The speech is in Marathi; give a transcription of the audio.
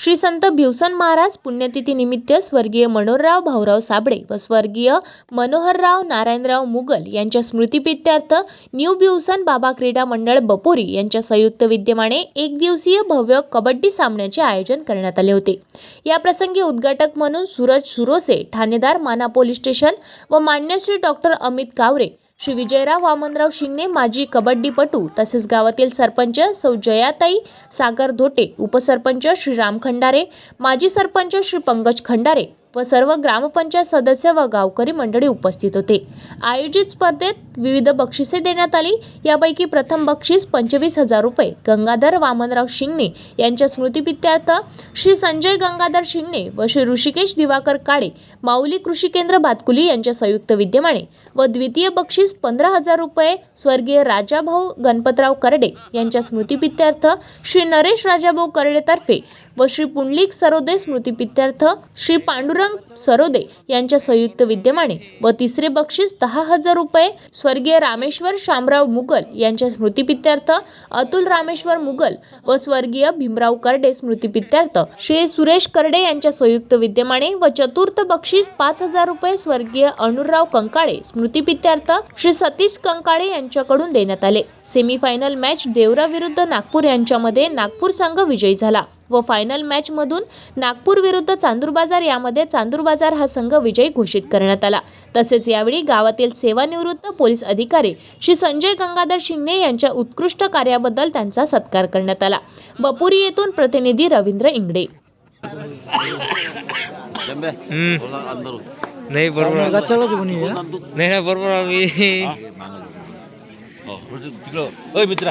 श्री संत भिवसन महाराज पुण्यतिथीनिमित्त स्वर्गीय मनोहरराव भाऊराव साबळे व स्वर्गीय मनोहरराव नारायणराव मुगल यांच्या स्मृतिप्रित्यर्थ न्यू भिवसन बाबा क्रीडा मंडळ बपोरी यांच्या संयुक्त विद्यमाने एक दिवसीय भव्य कबड्डी सामन्याचे आयोजन करण्यात आले होते. या प्रसंगी उद्घाटक म्हणून सूरज सुरोसे ठाणेदार माना पोलीस स्टेशन व मान्यश्री डॉक्टर अमित कावरे श्री विजयराव वामनराव शिंगणे माजी कबड्डीपटू तसेच गावातील सरपंच सौ जयाताई सागर धोटे उपसरपंच श्री राम खंडारे माजी सरपंच श्री पंकज खंडारे व सर्व ग्रामपंचायत सदस्य व गावकरी मंडळी उपस्थित होते. आयोजित स्पर्धेत विविध बक्षिसे देण्यात आली. यापैकी प्रथम बक्षीस पंचवीस हजार रुपये. गंगाधर वामनराव शिंगणे यांच्या स्मृतिप्रित्यर्थ श्री संजय गंगाधर शिंगणे व श्री ऋषिकेश दिवाकर काळे माऊली कृषी केंद्र भातकुली यांच्या संयुक्त विद्यमाने व द्वितीय बक्षीस पंधरा हजार रुपये स्वर्गीय राजाभाऊ गणपतराव करडे यांच्या स्मृतिप्रित्यर्थ श्री नरेश राजाभाऊ करडेतर्फे व श्री पुंडलिक सरोदे स्मृतिप्रित्यर्थ श्री पांडुरंग सरोदे यांच्या संयुक्त विद्यमाने व तिसरे बक्षीस दहा हजार रुपये स्वर्गीय रामेश्वर शामराव मुगल यांच्या स्मृतिप्रित्यर्थ अतुल रामेश्वर मुगल व स्वर्गीय भीमराव कर्डे स्मृतिप्रित्यर्थ श्री सुरेश कर्डे यांच्या संयुक्त विद्यमाने व चतुर्थ बक्षीस पाच हजार रुपये स्वर्गीय अनुरराव कंकाळे स्मृतिप्रित्यर्थ श्री सतीश कंकाळे यांच्याकडून देण्यात आले. सेमीफायनल मॅच देवरा विरुद्ध नागपूर यांच्यामध्ये नागपूर संघ विजयी झाला. व फायनल मॅच मधून नागपूर विरुद्ध चांदूर बाजार यामध्ये चांदूर बाजार हा संघ विजयी घोषित करण्यात आला. तसेच यावेळी गावातील सेवानिवृत्त पोलीस अधिकारी श्री संजय गंगाधर शिंगणे यांच्या उत्कृष्ट कार्याबद्दल त्यांचा सत्कार करण्यात आला. बपुरी येथून प्रतिनिधी रवींद्र इंगडे. नाही बरोबर. नाही ना बरोबर आम्ही हा? हो, मित्रा.